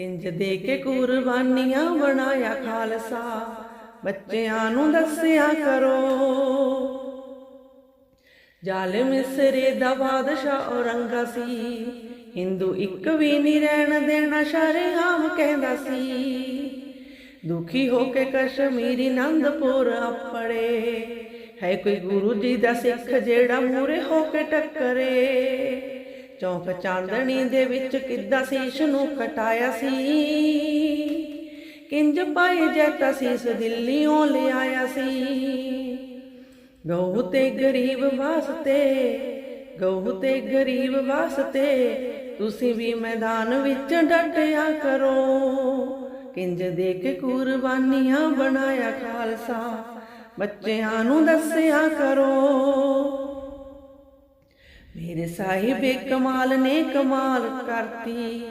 ਕਿੰਜ ਦੇ ਕੇ ਕੁਰਬਾਨੀਆਂ ਬਣਾਇਆ ਖਾਲਸਾ। ਬੱਚਿਆਂ ਨੂੰ ਦੱਸਿਆ ਕਰੋ। ਜ਼ਾਲਿਮ ਸਿਰੇ ਦਾ ਬਾਦਸ਼ਾਹ ਔਰੰਗਾ ਸੀ ਹਿੰਦੂ ਇੱਕ ਵੀ ਨਹੀਂ ਰਹਿਣ ਦੇਣਾ ਸ਼ਰੇਆਮ ਕਹਿੰਦਾ ਸੀ। ਦੁਖੀ ਹੋ ਕੇ ਕਸ਼ਮੀਰੀ ਨੰਦਪੁਰ ਆਪੜੇ ਹੈ ਕੋਈ ਗੁਰੂ ਜੀ ਦਾ ਸਿੱਖ ਜਿਹੜਾ ਮੂਰੇ ਹੋ ਕੇ ਟੱਕਰੇ। ਚੌਂਕ ਚਾਂਦਣੀ ਦੇ ਵਿੱਚ ਕਿੱਦਾਂ ਸੀਸ ਨੂੰ ਕਟਾਇਆ ਸੀ? ਕਿੰਜ ਪਾਏ ਜੈਤਾ ਸੀਸ ਦਿੱਲੀੋਂ ਲਿਆਇਆ ਸੀ? ਗਊ ਤੇ ਗਰੀਬ ਵਾਸਤੇ, ਗਊ ਤੇ ਗਰੀਬ ਵਾਸਤੇ ਤੁਸੀਂ ਵੀ ਮੈਦਾਨ ਵਿੱਚ ਡਟਿਆ ਕਰੋ। ਕਿੰਜ ਦੇ ਕੇ ਕੁਰਬਾਨੀਆਂ ਬਣਾਇਆ ਖਾਲਸਾ, ਬੱਚਿਆਂ ਨੂੰ ਦੱਸਿਆ ਕਰੋ। ਮੇਰੇ ਸਾਹਿਬ ਕਮਾਲ ਨੇ ਕਮਾਲ ਕਰਤੀ।